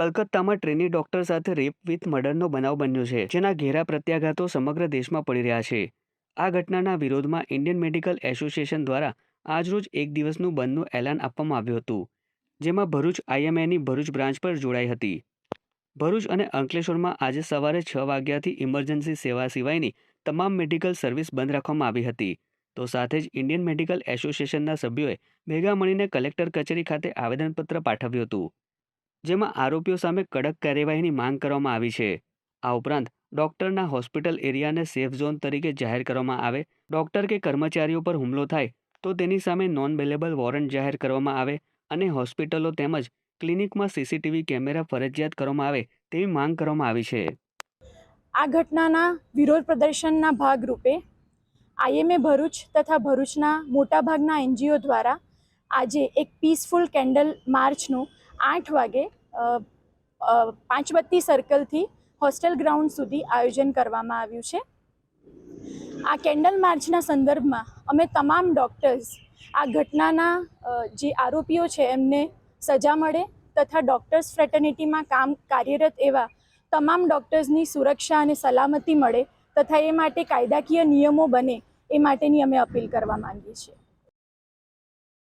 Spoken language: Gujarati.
કલકત્તામાં ટ્રેની ડોક્ટર સાથે રેપ વિથ મર્ડરનો બનાવ બન્યો છે, જેના ઘેરા પ્રત્યાઘાતો સમગ્ર દેશમાં પડી રહ્યા છે. આ ઘટનાના વિરોધમાં ઇન્ડિયન મેડિકલ એસોસિએશન દ્વારા આજરોજ એક દિવસનું બંધનું એલાન આપવામાં આવ્યું હતું, જેમાં ભરૂચ આઈએમએની ભરૂચ બ્રાન્ચ પર જોડાઈ હતી. ભરૂચ અને અંકલેશ્વરમાં આજે સવારે છ વાગ્યાથી ઇમરજન્સી સેવા સિવાયની તમામ મેડિકલ સર્વિસ બંધ રાખવામાં આવી હતી. તો સાથે જ ઇન્ડિયન મેડિકલ એસોસિએશનના સભ્યોએ ભેગા મળીને કલેક્ટર કચેરી ખાતે આવેદનપત્ર પાઠવ્યું હતું. જેમાં આરોપીઓ સામે કડક કાર્યવાહીની માંગ કરવામાં આવી છે. આ ઉપરાંત ડોક્ટરના હોસ્પિટલ એરિયાને સેફ ઝોન તરીકે જાહેર કરવામાં આવે, ડોક્ટર કે કર્મચારીઓ પર હુમલો થાય તો તેની સામે નોન બેલેબલ વોરંટ જાહેર કરવામાં આવે અને હોસ્પિટલો તેમજ ક્લિનિકમાં સીસીટીવી કેમેરા ફરજિયાત કરવામાં આવે તેવી માંગ કરવામાં આવી છે. આ ઘટનાના વિરોધ પ્રદર્શનના ભાગરૂપે આઈએમએ ભરૂચ તથા ભરૂચના મોટાભાગના એનજીઓ દ્વારા આજે એક પીસફુલ કેન્ડલ માર્ચનું આઠ વાગે પાંચબત્તી સર્કલથી હોસ્ટેલ ગ્રાઉન્ડ સુધી આયોજન કરવામાં આવ્યું છે. આ કેન્ડલ માર્ચના સંદર્ભમાં અમે તમામ ડૉક્ટર્સ આ ઘટનાના જે આરોપીઓ છે એમને સજા મળે તથા ડૉક્ટર્સ ફ્રેટર્નિટીમાં કામ કાર્યરત એવા તમામ ડૉક્ટર્સની સુરક્ષા અને સલામતી મળે તથા એ માટે કાયદાકીય નિયમો બને એ માટેની અમે અપીલ કરવા માંગીએ છીએ.